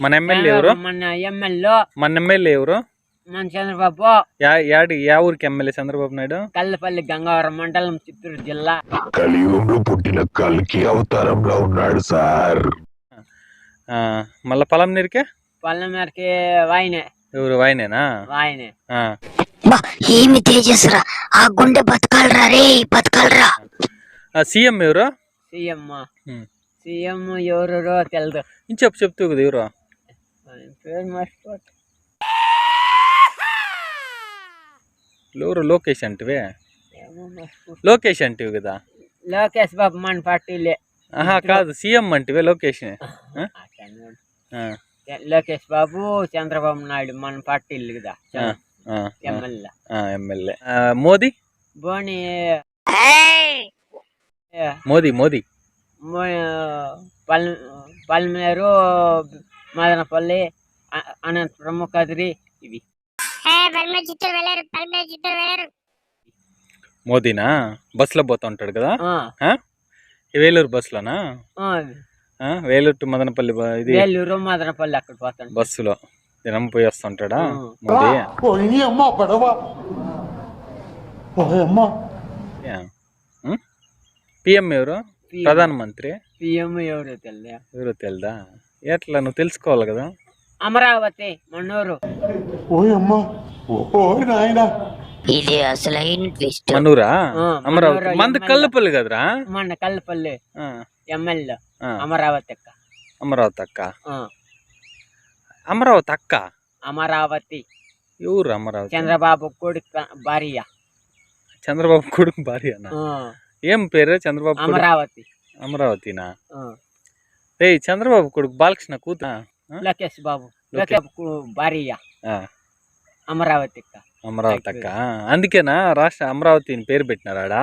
మన ఎమ్మెల్యే ఎవరు? మన ఎమ్మెల్యే మన ఎమ్మెల్యే ఎవరు? మన చంద్రబాబు. యాడి యా ఊరికి ఎమ్మెల్యే చంద్రబాబు నాయుడు? కల్లపల్లి గంగవరం మండలం చిత్తూరు జిల్లా. కలియుగంలో పుట్టిన కల్కి అవతారంలో ఉన్నాడు సార్. ఆ, మళ్ళా పొలం నీరికే? పల్లెమేరకి వాయినే. ఎవరు వాయినేనా? వాయినే. ఏమి తేజస్రా ఆ గుండె బతకాలరా రే బతకాలరా. ఆ, సీఎం ఎవరు? సీఎం. సీఎం ఎవరో తెలియదు ఇంక చెప్పు చెప్తూ కదా ఎవరు? ఆయన పేరు మర్చిపోతా ఎవరు లోకేష్ అంటివే ఏమో మర్చిపో- లోకేష్ అంటివి కదా లోకేష్ బాబు మన పార్టీలే ఆహా కాదు సీఎం అంటివే లోకేష్ ఆ, చంద్రబాబు. లోకేష్ బాబు చంద్రబాబు నాయుడు మన పార్టీలు కదా ఎమ్మెల్యే ఎమ్మెల్యే మోదీ బోని మోదీ మోదీ పల్ పల్మేరు మదనపల్లి అనంతపురం కదిరి ఇవి. మోదీనా? బస్సులో పోతా ఉంటాడు కదా? ఆ, ఆ? ఈ వేలూరు బస్సులోనా? ఆ, ఆ? వేలూరు టు మదనపల్లి ఇది వేలూరు మదనపల్లి అక్కడ పోతాను బస్సులో. దినం పోయి వస్తుంటాడా. మోదీ? పిఎం ఎవరు? ప్రధానమంత్రి? పిఎం ఎవరు తెలియదు ఎవరు తెలుదా? ఎట్లా నువ్వు తెలుసుకోవాలి కదా? అమరావతి మన్నూరు. ఇది అసలైన ట్విస్ట్ మనూరా అమరావతి. మంది. కల్లపల్లి కదరా? మన కల్లపల్లి ఆ, ఎమ్మెల్యే ఆ, అమరావతి అక్క. అమరావతి అక్క? ఆ, అమరావతి అక్క? అమరావతి. ఎవరు అమరావతి? చంద్రబాబు కొడుకు భార్య. చంద్రబాబు కొడుకు భార్య ఆ, ఏం పేరు చంద్రబాబు కొడుకు? అమరావతి. అమరావతినా? ఆ, ఏయ్ చంద్రబాబు కొడుకు బాలకృష్ణ కూతురు. లోకేష్ బాబు. లోకేష్. భార్య. అమరావతి అక్క. అమరావతి అక్క. అందుకేనా రాష్ట్ర అమరావతి పేరు పెట్టినారాడా